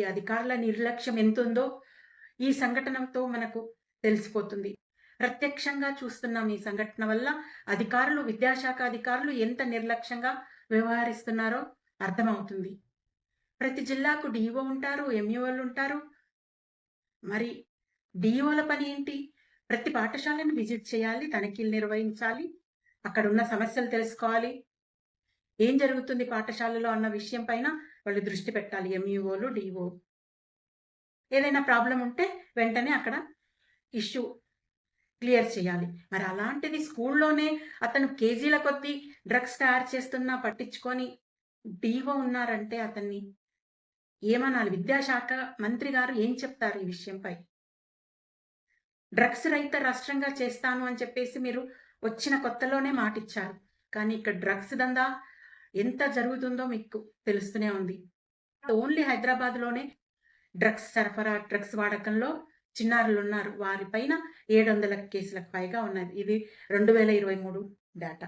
ఈ అధికారుల నిర్లక్ష్యం ఎంతుందో ఈ సంఘటనతో మనకు తెలిసిపోతుంది. ప్రత్యక్షంగా చూస్తున్నాం ఈ సంఘటన వల్ల అధికారులు విద్యాశాఖ అధికారులు ఎంత నిర్లక్ష్యంగా వ్యవహరిస్తున్నారో అర్థమవుతుంది. ప్రతి జిల్లాకు డిఓ ఉంటారు ఎంఈఓలు ఉంటారు. మరి డిఓల పని ఏంటి? ప్రతి పాఠశాలను విజిట్ చేయాలి తనిఖీలు నిర్వహించాలి అక్కడ ఉన్న సమస్యలు తెలుసుకోవాలి ఏం జరుగుతుంది పాఠశాలలో అన్న విషయం పైన వాళ్ళు దృష్టి పెట్టాలి ఎంఈఓలు డిఓ ఏదైనా ప్రాబ్లం ఉంటే వెంటనే అక్కడ ఇష్యూ క్లియర్ చేయాలి. మరి అలాంటిది స్కూల్లోనే అతను కేజీల కొద్దీ డ్రగ్స్ తయారు చేస్తున్నా పట్టించుకొని డిఓ ఉన్నారంటే అతన్ని ఏమనాలి? విద్యాశాఖ మంత్రి గారు ఏం చెప్తారు ఈ విషయంపై డ్రగ్స్ రహిత రాష్ట్రంగా చేస్తాను అని చెప్పేసి మీరు వచ్చిన కొత్తలోనే మాటిచ్చారు. కానీ ఇక్కడ డ్రగ్స్ దందా ఎంత జరుగుతుందో మీకు తెలుస్తూనే ఉంది. ఓన్లీ హైదరాబాద్లోనే డ్రగ్స్ సరఫరా డ్రగ్స్ వాడకంలో చిన్నారులు ఉన్నారు వారిపైన ఏడు వందల కేసులకు పైగా ఉన్నది. ఇది రెండు వేల ఇరవై మూడు డేటా